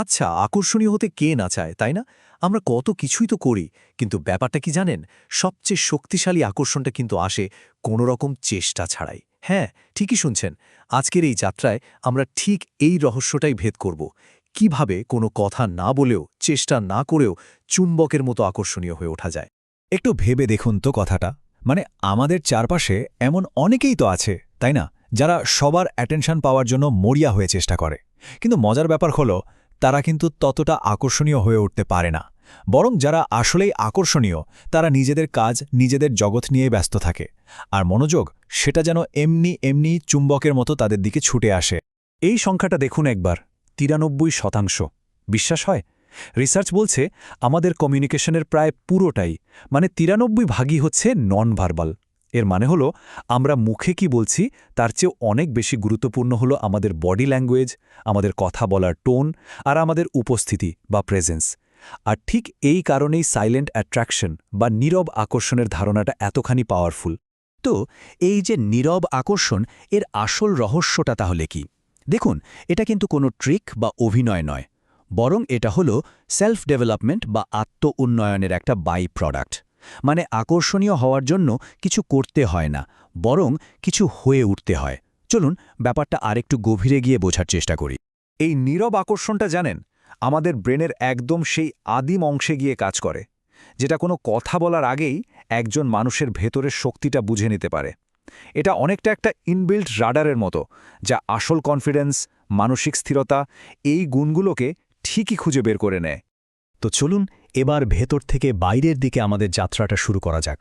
আচ্ছা আকর্ষণীয় হতে কে না চায়, তাই না? আমরা কত কিছুই তো করি, কিন্তু ব্যাপারটা কি জানেন? সবচেয়ে শক্তিশালী আকর্ষণটা কিন্তু আসে কোনো রকম চেষ্টা ছাড়াই। হ্যাঁ ঠিকই শুনছেন। আজকের এই যাত্রায় আমরা ঠিক এই রহস্যটাই ভেদ করব। কীভাবে কোনো কথা না বলেও, চেষ্টা না করেও চুম্বকের মতো আকর্ষণীয় হয়ে ওঠা যায়? একটু ভেবে দেখুন তো কথাটা। মানে আমাদের চারপাশে এমন অনেকেই তো আছে, তাই না? যারা সবার অ্যাটেনশন পাওয়ার জন্য মরিয়া হয়ে চেষ্টা করে। কিন্তু মজার ব্যাপার হলো তারা কিন্তু ততটা আকর্ষণীয় হয়ে উঠতে পারে না। বরং যারা আসলেই আকর্ষণীয়, তারা নিজেদের কাজ, নিজেদের জগৎ নিয়ে ব্যস্ত থাকে। আর মনোযোগ, সেটা যেন এমনি এমনি চুম্বকের মতো তাদের দিকে ছুটে আসে। এই সংখ্যাটা দেখুন একবার, তিরানব্বই শতাংশ। বিশ্বাস হয়? রিসার্চ বলছে, আমাদের কমিউনিকেশনের প্রায় পুরোটাই মানে তিরানব্বই ভাগই হচ্ছে নন ভার্বাল এর মানে হলো, আমরা মুখে কি বলছি, তার চেয়েও অনেক বেশি গুরুত্বপূর্ণ হলো আমাদের বডি ল্যাঙ্গুয়েজ, আমাদের কথা বলার টোন, আর আমাদের উপস্থিতি বা প্রেজেন্স। আর ঠিক এই কারণেই সাইলেন্ট অ্যাট্রাকশন বা নীরব আকর্ষণের ধারণাটা এতখানি পাওয়ারফুল। তো, এই যে নীরব আকর্ষণ, এর আসল রহস্যটা তাহলে কি? দেখুন, এটা কিন্তু কোনো ট্রিক বা অভিনয় নয়, বরং এটা হলো সেলফ ডেভেলপমেন্ট বা আত্ম উন্নয়নের একটা বাই প্রোডাক্ট মানে আকর্ষণীয় হওয়ার জন্য কিছু করতে হয় না, বরং কিছু হয়ে উঠতে হয়। চলুন ব্যাপারটা আরেকটু গভীরে গিয়ে বোঝার চেষ্টা করি। এই নীরব আকর্ষণটা জানেন, আমাদের ব্রেনের একদম সেই আদিম অংশে গিয়ে কাজ করে, যেটা কোনো কথা বলার আগেই একজন মানুষের ভেতরের শক্তিটা বুঝে নিতে পারে। এটা অনেকটা একটা ইনবিল্ট রাডারের মতো, যা আসল কনফিডেন্স, মানসিক স্থিরতা, এই গুণগুলোকে ঠিকই খুঁজে বের করে নেয়। তো চলুন এবার ভেতর থেকে বাইরের দিকে আমাদের যাত্রাটা শুরু করা যাক।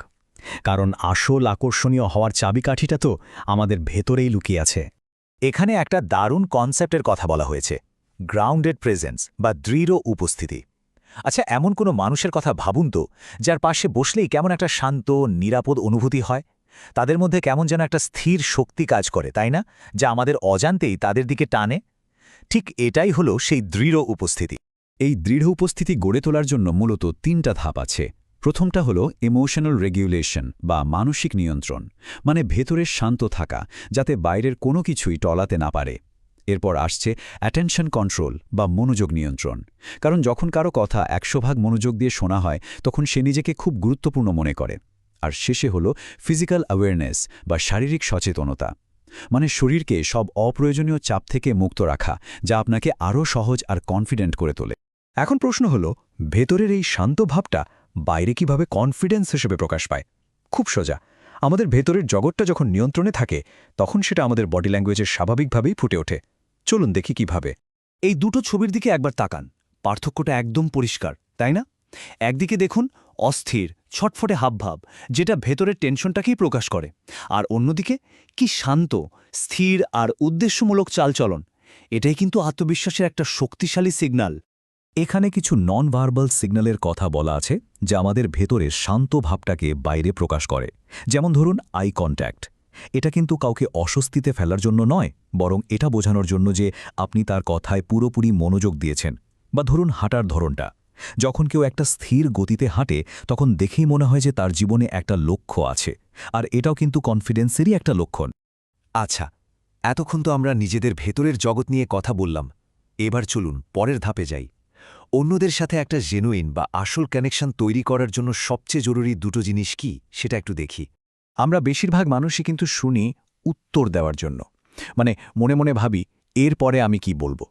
কারণ আসল আকর্ষণীয় হওয়ার চাবিকাঠিটা তো আমাদের ভেতরেই লুকিয়ে আছে। এখানে একটা দারুণ কনসেপ্টের কথা বলা হয়েছে, গ্রাউন্ডেড প্রেজেন্স বা দৃঢ় উপস্থিতি। আচ্ছা এমন কোনো মানুষের কথা ভাবুন তো, যার পাশে বসলেই কেমন একটা শান্ত, নিরাপদ অনুভূতি হয়। তাদের মধ্যে কেমন যেন একটা স্থির শক্তি কাজ করে, তাই না? যা আমাদের অজান্তেই তাদের দিকে টানে। ঠিক এটাই হলো সেই দৃঢ় উপস্থিতি। এই দৃঢ় উপস্থিতি গড়ে তোলার জন্য মূলত তিনটা ধাপ আছে। প্রথমটা হলো ইমোশনাল রেগুলেশন বা মানসিক নিয়ন্ত্রণ মানে ভেতরের শান্ত থাকা, যাতে বাইরের কোনো কিছুই টলাতে না পারে। এরপর আসছে অ্যাটেনশন কন্ট্রোল বা মনোযোগ নিয়ন্ত্রণ। কারণ যখন কারও কথা একশো ভাগ মনোযোগ দিয়ে শোনা হয়, তখন সে নিজেকে খুব গুরুত্বপূর্ণ মনে করে। আর শেষে হলো ফিজিক্যাল অ্যাওয়ারনেস বা শারীরিক সচেতনতা মানে শরীরকে সব অপ্রয়োজনীয় চাপ থেকে মুক্ত রাখা, যা আপনাকে আরও সহজ আর কনফিডেন্ট করে তোলে। এখন প্রশ্ন হলো, ভেতরের এই শান্ত ভাবটা বাইরে কীভাবে কনফিডেন্স হিসেবে প্রকাশ পায়? খুব সোজা। আমাদের ভেতরের জগৎটা যখন নিয়ন্ত্রণে থাকে, তখন সেটা আমাদের বডি ল্যাঙ্গুয়েজের স্বাভাবিকভাবেই ফুটে ওঠে। চলুন দেখি কীভাবে। এই দুটো ছবির দিকে একবার তাকান। পার্থক্যটা একদম পরিষ্কার, তাই না? একদিকে দেখুন, অস্থির, ছটফটে হাবভাব, যেটা ভেতরের টেনশনটাকেই প্রকাশ করে। আর অন্যদিকে, কি শান্ত, স্থির আর উদ্দেশ্যমূলক চালচলন। এটাই কিন্তু আত্মবিশ্বাসের একটা শক্তিশালী সিগন্যাল এখানে কিছু নন ভার্বাল সিগন্যালের কথা বলা আছে, যা আমাদের ভেতরের শান্ত ভাবটাকে বাইরে প্রকাশ করে। যেমন ধরুন আই কন্ট্যাক্ট এটা কিন্তু কাউকে অস্বস্তিতে ফেলার জন্য নয়, বরং এটা বোঝানোর জন্য যে আপনি তার কথায় পুরোপুরি মনোযোগ দিয়েছেন। বা ধরুন, হাঁটার ধরনটা। যখন কেউ একটা স্থির গতিতে হাঁটে, তখন দেখেই মনে হয় যে তার জীবনে একটা লক্ষ্য আছে। আর এটাও কিন্তু কনফিডেন্সেরই একটা লক্ষণ। আচ্ছা এতক্ষণ তো আমরা নিজেদের ভেতরের জগৎ নিয়ে কথা বললাম। এবার চলুন, পরের ধাপে যাই। অন্যদের সাথে একটা জেনুইন বা আসল কানেকশন তৈরি করার জন্য সবচেয়ে জরুরি দুটো জিনিস কি, সেটা একটু দেখি। আমরা বেশিরভাগ মানুষই কিন্তু শুনি উত্তর দেওয়ার জন্য। মানে মনে মনে ভাবি, এর পরে আমি কি বলব?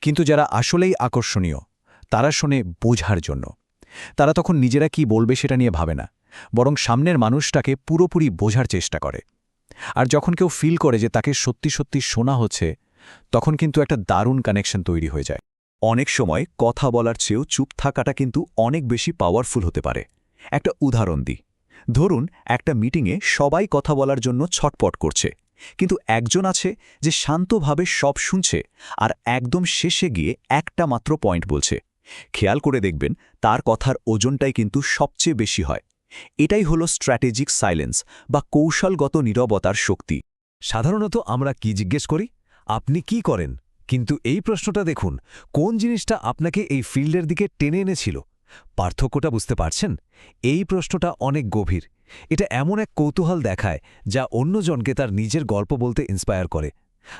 কিন্তু যারা আসলেই আকর্ষণীয়, তারা শোনে বোঝার জন্য। তারা তখন নিজেরা কি বলবে সেটা নিয়ে ভাবে না। বরং সামনের মানুষটাকে পুরোপুরি বোঝার চেষ্টা করে। আর যখন কেউ ফিল করে যে তাকে সত্যি সত্যি শোনা হচ্ছে, তখন কিন্তু একটা দারুণ কানেকশন তৈরি হয়ে যায়। অনেক সময় কথা বলার চেয়েও চুপ থাকাটা কিন্তু অনেক বেশি পাওয়ারফুল হতে পারে। একটা উদাহরণ দিই। ধরুন, একটা মিটিংয়ে সবাই কথা বলার জন্য ছটপট করছে। কিন্তু একজন আছে যে শান্তভাবে সব শুনছে আর একদম শেষে গিয়ে একটা মাত্র পয়েন্ট বলছে। খেয়াল করে দেখবেন, তার কথার ওজনটাই কিন্তু সবচেয়ে বেশি হয়। এটাই হলো স্ট্র্যাটেজিক সাইলেন্স বা কৌশলগত নীরবতার শক্তি। সাধারণত আমরা কি জিজ্ঞেস করি? আপনি কি করেন? কিন্তু এই প্রশ্নটা দেখুন, কোন জিনিসটা আপনাকে এই ফিল্ডের দিকে টেনে এনেছিল? পার্থক্যটা বুঝতে পারছেন? এই প্রশ্নটা অনেক গভীর। এটা এমন এক কৌতূহল দেখায় যা অন্যজনকে তার নিজের গল্প বলতে ইন্সপায়ার করে।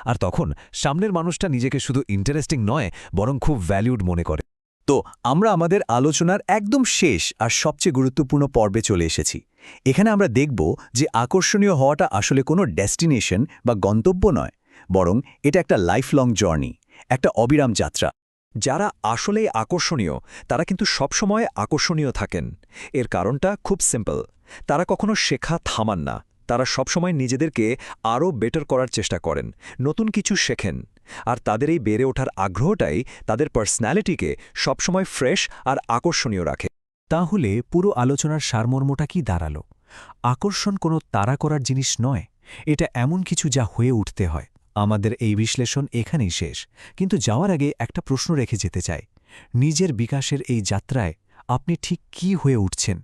আর তখন সামনের মানুষটা নিজেকে শুধু ইন্টারেস্টিং নয়, বরং খুব ভ্যালিউড মনে করে। তো আমরা আমাদের আলোচনার একদম শেষ আর সবচেয়ে গুরুত্বপূর্ণ পর্বে চলে এসেছি। এখানে আমরা দেখব যে আকর্ষণীয় হওয়াটা আসলে কোনো ডেস্টিনেশন বা গন্তব্য নয়। বরং এটা একটা লাইফলং জার্নি একটা অবিরাম যাত্রা। যারা আসলেই আকর্ষণীয়, তারা কিন্তু সবসময় আকর্ষণীয় থাকেন। এর কারণটা খুব সিম্পল তারা কখনো শেখা থামান না। তারা সবসময় নিজেদেরকে আরও বেটার করার চেষ্টা করেন, নতুন কিছু শেখেন। আর তাদের এই বেড়ে ওঠার আগ্রহটাই তাদের পার্সোনালিটিকে সবসময় ফ্রেশ আর আকর্ষণীয় রাখে। তাহলে পুরো আলোচনার সারমর্মটা কি দাঁড়াল? আকর্ষণ কোনো তাড়া করার জিনিস নয়, এটা এমন কিছু যা হয়ে উঠতে হয়। আমাদের এই বিশ্লেষণ এখানেই শেষ। কিন্তু যাওয়ার আগে একটা প্রশ্ন রেখে যেতে চাই। নিজের বিকাশের এই যাত্রায় আপনি ঠিক কি হয়ে উঠছেন?